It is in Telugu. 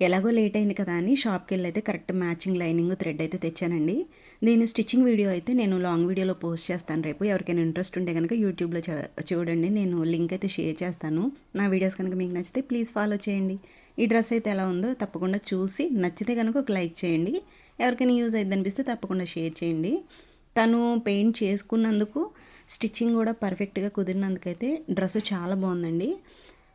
ఎలాగో లేట్ అయింది కదా అని షాప్కి వెళ్ళి అయితే కరెక్ట్ మ్యాచింగ్ లైనింగ్ థ్రెడ్ అయితే తెచ్చానండి. దీని స్టిచ్చింగ్ వీడియో అయితే నేను లాంగ్ వీడియోలో పోస్ట్ చేస్తాను రేపు. ఎవరికైనా ఇంట్రెస్ట్ ఉంటే కనుక యూట్యూబ్లో చూడండి. నేను లింక్ అయితే షేర్ చేస్తాను. నా వీడియోస్ కనుక మీకు నచ్చితే ప్లీజ్ ఫాలో చేయండి. ఈ డ్రెస్ అయితే ఎలా ఉందో తప్పకుండా చూసి నచ్చితే కనుక ఒక లైక్ చేయండి. ఎవరికైనా యూజ్ అయింది అనిపిస్తే తప్పకుండా షేర్ చేయండి. తను పెయింట్ చేసుకున్నందుకు స్టిచ్చింగ్ కూడా పర్ఫెక్ట్గా కుదిరినందుకైతే డ్రెస్ చాలా బాగుందండి.